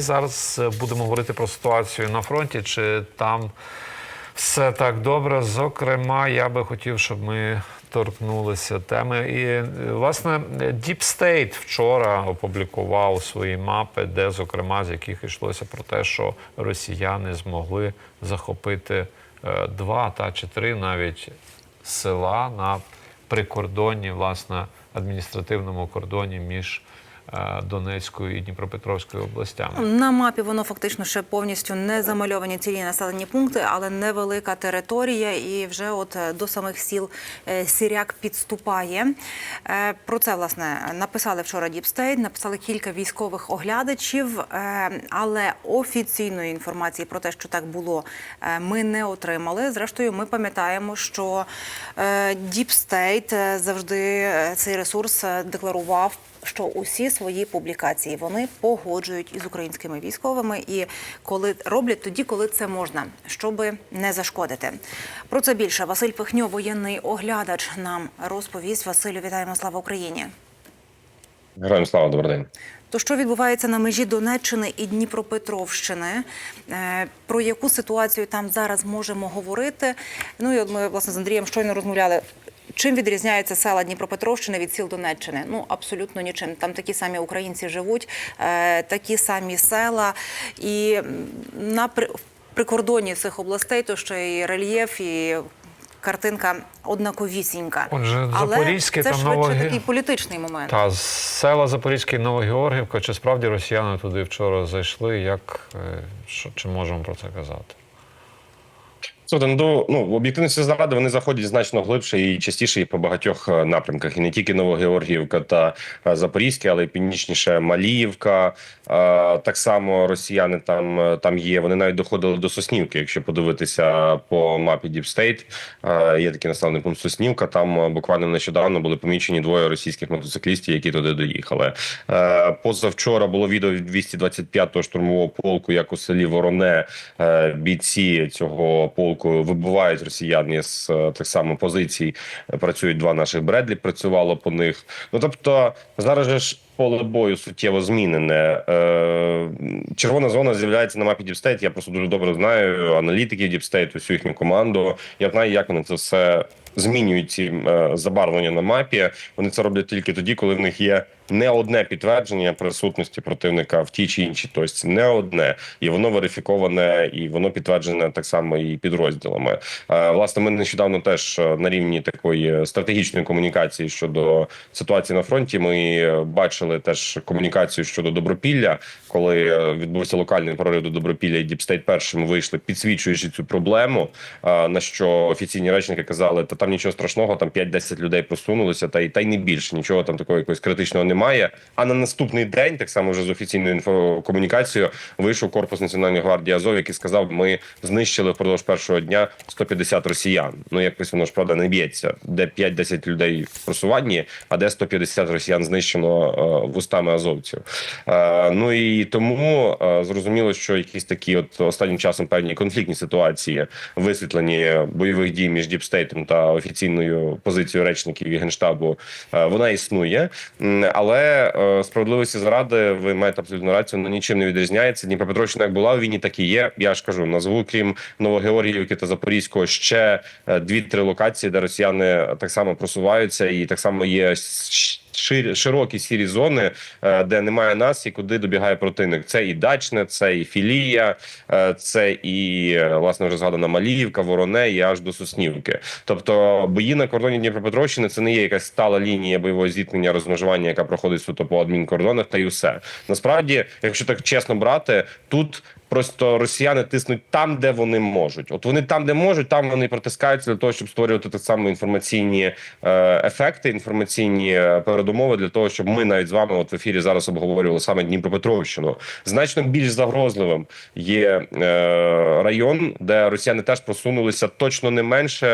Зараз е, будемо говорити про ситуацію на фронті. Чи там все так добре? Зокрема, я би хотів, щоб ми торкнулися теми. І е, власне Deep State вчора опублікував свої мапи, де, зокрема, з яких йшлося про те, що росіяни змогли захопити е, два та чи три навіть села на прикордонні, власне, адміністративному кордоні між е, Донецькою і Дніпропетровською областями. На мапі воно фактично ще повністю не замальовані цілі населені пункти, але невелика територія, і вже от е, до самих сіл е, Сіряк підступає. Про це власне написали вчора Діпстейт, написали кілька військових оглядачів, але офіційної інформації про те, що так було, ми не отримали. Зрештою, ми пам'ятаємо, що Діпстейт завжди цей ресурс декларував що усі свої публікації вони погоджують із українськими військовими і коли роблять тоді, коли це можна, щоби не зашкодити. Про це більше Василь Пихньо, воєнний оглядач, нам розповість. Василю, вітаємо слава Україні. Героям слава добрий день. То що відбувається на межі Донеччини і Дніпропетровщини? Е, Про яку ситуацію там зараз можемо говорити? Ну і от ми власне з Андрієм щойно розмовляли. Чим відрізняються села Дніпропетровщини від сіл Донеччини? Ну абсолютно нічим. Там такі самі українці живуть, е, такі самі села, і на при- в прикордонні цих областей, то ще і рельєф, і картинка однаковісінька. Отже, Але Запорізьке це та швидше Новогі- такий політичний момент. Та села Запорізьке і Новогеоргівка. Чи справді росіяни туди вчора зайшли? Як е, що чи можемо про це казати? Слухайте, ну, ну об'єктивності заради вони заходять значно глибше і частіше і по багатьох е, напрямках. І не тільки Новогеоргіївка та е, Запорізьке, але й північніше Маліївка. Е, Так само росіяни там там є. Вони навіть доходили до Соснівки. Якщо подивитися по мапі е, є такий населений пункт Соснівка. Там буквально нещодавно були помічені двоє російських мотоциклістів, які туди доїхали. Позавчора було відео від 225-го штурмового полку, як у селі Вороне бійці цього полку вибивають росіян із е, так само позицій. Працюють два наших Бредлі, працювало по них. Ну тобто зараз же ж. Поле бою суттєво змінене. Е, червона зона з'являється на мапі State. Я просто дуже добре знаю аналітиків State, усю їхню команду. Я знаю, як вони це все змінюють ці е, забарвлення на мапі. Вони це роблять тільки тоді, коли в них є не одне підтвердження присутності противника в тій чи іншій точці, не одне, і воно верифіковане, і воно підтверджене так само і підрозділами. Е, Власне, ми нещодавно теж е, на рівні такої стратегічної комунікації щодо ситуації на фронті. Ми е, бачили теж комунікацію щодо добропілля, коли відбувся локальний прорив до добропілля, і Діпстейт першими вийшли, підсвічуючи цю проблему. На що офіційні речники казали, та там нічого страшного, там 5-10 людей просунулися, та й та й не більше нічого там такого якогось критичного немає. А на наступний день, так само вже з офіційною інфокомунікацією, вийшов корпус національної гвардії Азов, який сказав, ми знищили впродовж першого дня 150 росіян. Ну якось воно ж правда не б'ється, де 5-10 людей в просуванні, а де 150 росіян знищено е, вустами азовців. Е, ну і тому е, зрозуміло, що якісь такі, от останнім часом певні конфліктні ситуації висвітлені бойових дій між Діпстейтом та офіційною позицією речників і генштабу, е, вона існує. М, Але е, справедливості заради, ви маєте абсолютно рацію, вона нічим не відрізняється. Дніпропетровщина як була в війні, так і є. Я ж кажу, назву крім Новогеоргіївки та Запорізького ще е, дві-три локації, де росіяни так само просуваються, і так само є широкі сірі зони, е, де немає нас і куди добігає противник. Це і Дачне, це і Філія, е, це і е, власне вже згадана Маліївка, Вороне і аж до Соснівки. Тобто бої на кордоні Дніпропетровщини це не є якась стала лінія бойового зіткнення, розмежування, яка проходить суто по адмінкордонах, та й усе. Насправді, якщо так чесно брати, тут. Просто росіяни тиснуть там, де вони можуть. От вони там, де можуть, там вони протискаються для того, щоб створювати так само інформаційні е, ефекти, інформаційні е, передумови для того, щоб ми навіть з вами, от в ефірі зараз обговорювали саме Дніпропетровщину. Значно більш загрозливим є е, район, де росіяни теж просунулися точно не менше.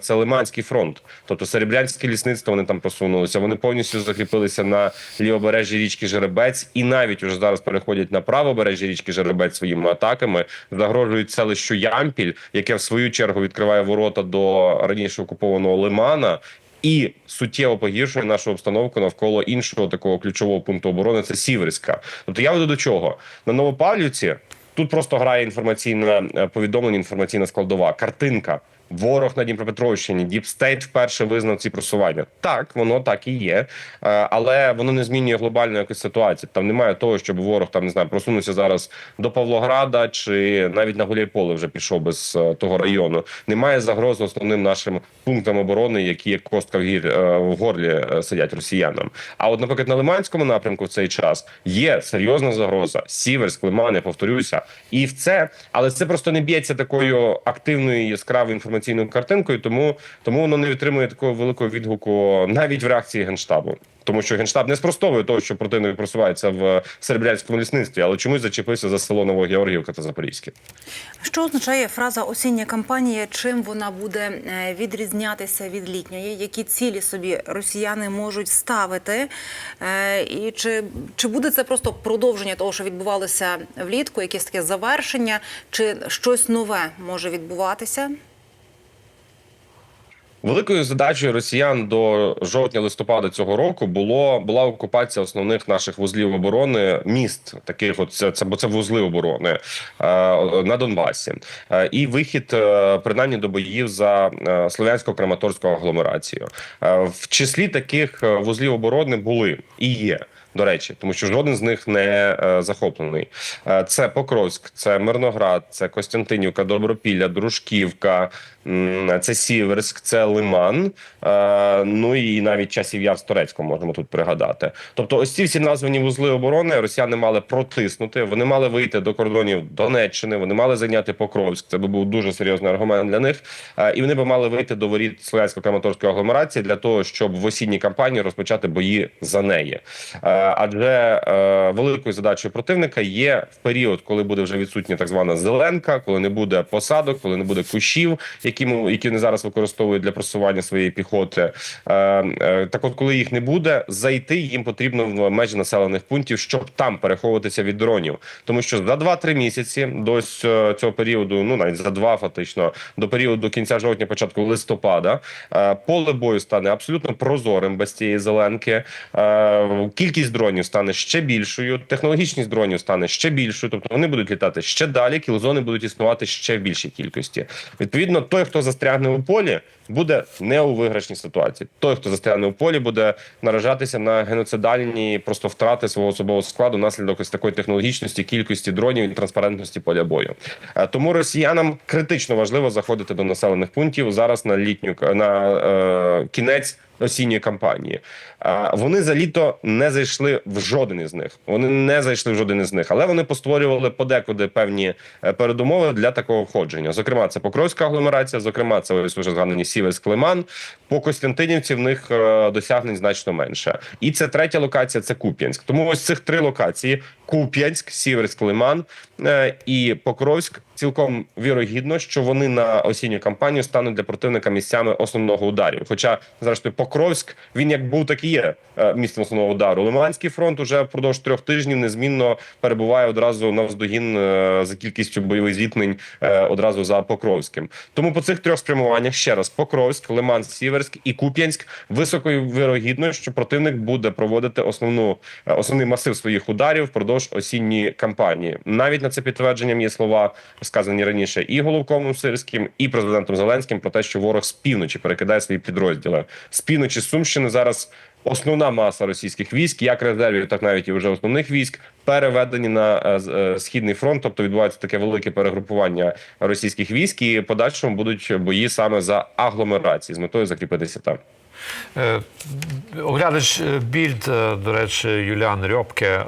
Це Лиманський фронт, тобто Серебрянське лісництво. Вони там просунулися. Вони повністю закріпилися на лівобережжі річки Жеребець, і навіть уже зараз переходять на правобережжя річки Жеребець своїми атаками, загрожують селищу Ямпіль, яке в свою чергу відкриває ворота до раніше окупованого Лимана. і суттєво погіршує нашу обстановку навколо іншого такого ключового пункту оборони. Це Сіверська. Тобто я веду до чого на Новопавлівці. Тут просто грає інформаційне повідомлення, інформаційна складова, картинка. Ворог на Дніпропетровщині, Діпстейт вперше визнав ці просування. Так, воно так і є, е, але воно не змінює глобальну якусь ситуацію. Там немає того, щоб ворог там не знаю, просунувся зараз до Павлограда чи навіть на Гуляйполе вже пішов без е, того району. Немає загрози основним нашим пунктам оборони, які як костка в гір е, в горлі сидять росіянам. А от, наприклад, на Лиманському напрямку в цей час є серйозна загроза. Сіверськ, Лиман, я повторюся, і в це, але це просто не б'ється такою активною яскравою інформаційною картинкою, тому тому воно не відтримує такого великого відгуку навіть в реакції генштабу. Тому що генштаб не спростовує того, що противник просувається в серебрянському лісництві, але чомусь зачепився за село Новогеоргіївка та Запорізьке. Що означає фраза осіння кампанія? Чим вона буде е, відрізнятися від літньої? Які цілі собі росіяни можуть ставити? Е, І чи, чи буде це просто продовження того, що відбувалося влітку, якесь таке завершення, чи щось нове може відбуватися? Великою задачею росіян до жовтня-листопада цього року було була окупація основних наших вузлів оборони міст, таких от це, це бо це вузли оборони е, на Донбасі, е, і вихід е, принаймні до боїв за слов'янсько-краматорську агломерацію. В числі таких вузлів оборони були і є. До речі, тому що жоден з них не е, захоплений. Е, це Покровськ, це Мирноград, це Костянтинівка, Добропілля, Дружківка, це Сіверськ, це Лиман. Е, ну і навіть часів яр з Торецьком можемо тут пригадати. Тобто, ось ці всі названі вузли оборони росіяни мали протиснути. Вони мали вийти до кордонів Донеччини. Вони мали зайняти Покровськ. Це би був дуже серйозний аргумент для них. І вони би мали вийти до воріт Слов'янсько-Краматорської агломерації для того, щоб в осінній кампанії розпочати бої за неї. Адже е, великою задачею противника є в період, коли буде вже відсутня так звана зеленка, коли не буде посадок, коли не буде кущів, які які вони зараз використовують для просування своєї піхоти. Е, е, Так, от, коли їх не буде, зайти їм потрібно в межі населених пунктів, щоб там переховуватися від дронів, тому що за 2-3 місяці до цього періоду, ну навіть за два фактично, до періоду кінця жовтня, початку листопада, поле бою стане абсолютно прозорим без цієї зеленки. Е, Кількість дронів стане ще більшою, технологічність дронів стане ще більшою, тобто вони будуть літати ще далі, кілзони будуть існувати ще в більшій кількості. Відповідно, той, хто застрягне у полі, буде не у виграшній ситуації. Той, хто застрягне у полі, буде наражатися на геноцидальні просто втрати свого особового складу внаслідок ось такої технологічності, кількості дронів і транспарентності поля бою. Е, Тому росіянам критично важливо заходити до населених пунктів зараз на літню на е, кінець осінньої кампанії. А, Вони за літо не зайшли в жоден із них. Вони не зайшли в жоден із них, але вони постворювали подекуди певні е, передумови для такого входження. Зокрема, це Покровська агломерація, зокрема, це ось вже згадані Сіверськ Лиман. По Костянтинівці в них е, досягнень значно менше. І це третя локація це Куп'янськ. Тому ось цих три локації: Куп'янськ, Сіверськ, Лиман е, і Покровськ. Цілком вірогідно, що вони на осінню кампанію стануть для противника місцями основного ударів. Хоча, зрештою, Покровськ він як був, так і є е, місцем основного удару. Лиманський фронт уже впродовж трьох тижнів незмінно перебуває одразу навздогін е, за кількістю бойових зіткнень е, одразу за Покровським. Тому по цих трьох спрямуваннях ще раз Покровськ, Лиман, Сіверськ і Куп'янськ високою вірогідною, що противник буде проводити основну основний масив своїх ударів впродовж осінньої кампанії. Навіть на це підтвердженням є слова сказані раніше і головкомом Сирським, і президентом Зеленським про те, що ворог з півночі перекидає свої підрозділи з півночі Сумщини зараз. Основна маса російських військ, як резервів, так навіть і вже основних військ, переведені на е, е, східний фронт. Тобто відбувається таке велике перегрупування російських військ, і подальшому будуть бої саме за агломерації з метою закріпитися там. Е, Оглядач Більд, до речі, Юліан Рьопке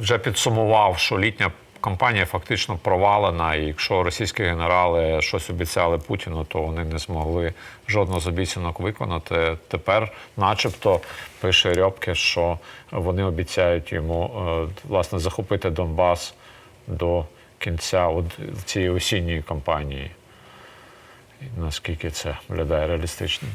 вже підсумував, що літня кампанія фактично провалена. І якщо російські генерали щось обіцяли Путіну, то вони не змогли жодного з обіцянок виконати. Тепер, начебто, пише Рьопке, що вони обіцяють йому е, власне захопити Донбас до кінця цієї осінньої кампанії. Наскільки це виглядає реалістичним?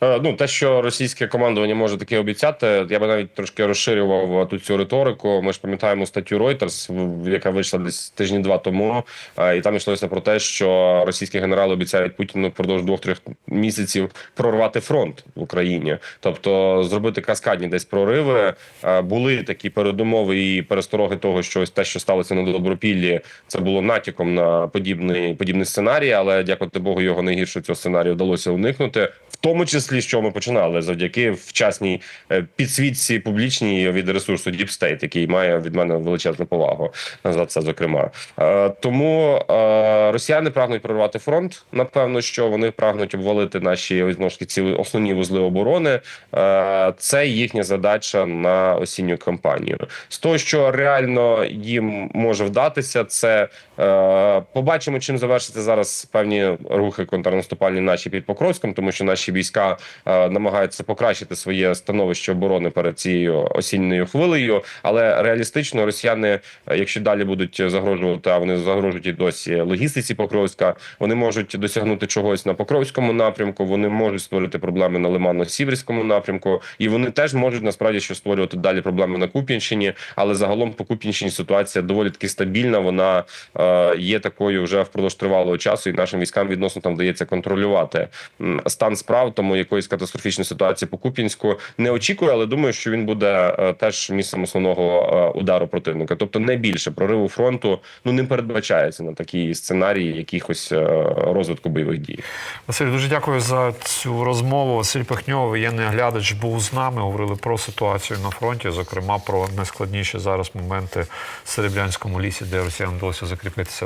Е, Ну, те, що російське командування може таке обіцяти, я би навіть трошки розширював тут цю риторику. Ми ж пам'ятаємо статтю Reuters, яка вийшла десь тижні два тому, е, і там йшлося про те, що російські генерали обіцяють Путіну впродовж двох-трьох місяців прорвати фронт в Україні, тобто зробити каскадні десь прориви. Е, Були такі передумови і перестороги того, що ось те, що сталося на Добропіллі, це було натяком на подібний подібний сценарій, але дякувати Богу, його найгірше цього сценарію вдалося уникнути, тому числі, що ми починали завдяки вчасній е, підсвітці публічній від ресурсу Deep State, який має від мене величезну повагу за це. Зокрема, Е, тому е, росіяни прагнуть прорвати фронт. Напевно, що вони прагнуть обвалити наші знову ж ці основні вузли оборони. Це їхня задача на осінню кампанію. З того, що реально їм може вдатися, це побачимо, чим завершиться зараз певні рухи контрнаступальні наші під Покровськом, тому що наші війська е, намагаються покращити своє становище оборони перед цією осінньою хвилею. Але реалістично росіяни, е, якщо далі будуть загрожувати, а вони загрожують і досі логістиці Покровська, вони можуть досягнути чогось на Покровському напрямку. Вони можуть створити проблеми на Лиманно-Сіверському напрямку, і вони теж можуть насправді ще створювати далі проблеми на Куп'янщині. Але загалом по Куп'янщині ситуація доволі таки стабільна. Вона е, є такою вже впродовж тривалого часу, і нашим військам відносно там вдається контролювати стан справ. Тому якоїсь катастрофічної ситуації по Куп'янську не очікую, але думаю, що він буде е, теж місцем основного е, удару противника. Тобто не більше прориву фронту ну не передбачається на такі сценарії якихось е, розвитку бойових дій. Василь, дуже дякую за цю розмову. Василь Пихньов, воєнний глядач, був з нами. Говорили про ситуацію на фронті, зокрема про найскладніші зараз моменти в Серебрянському лісі, де росіянам вдалося закріпитися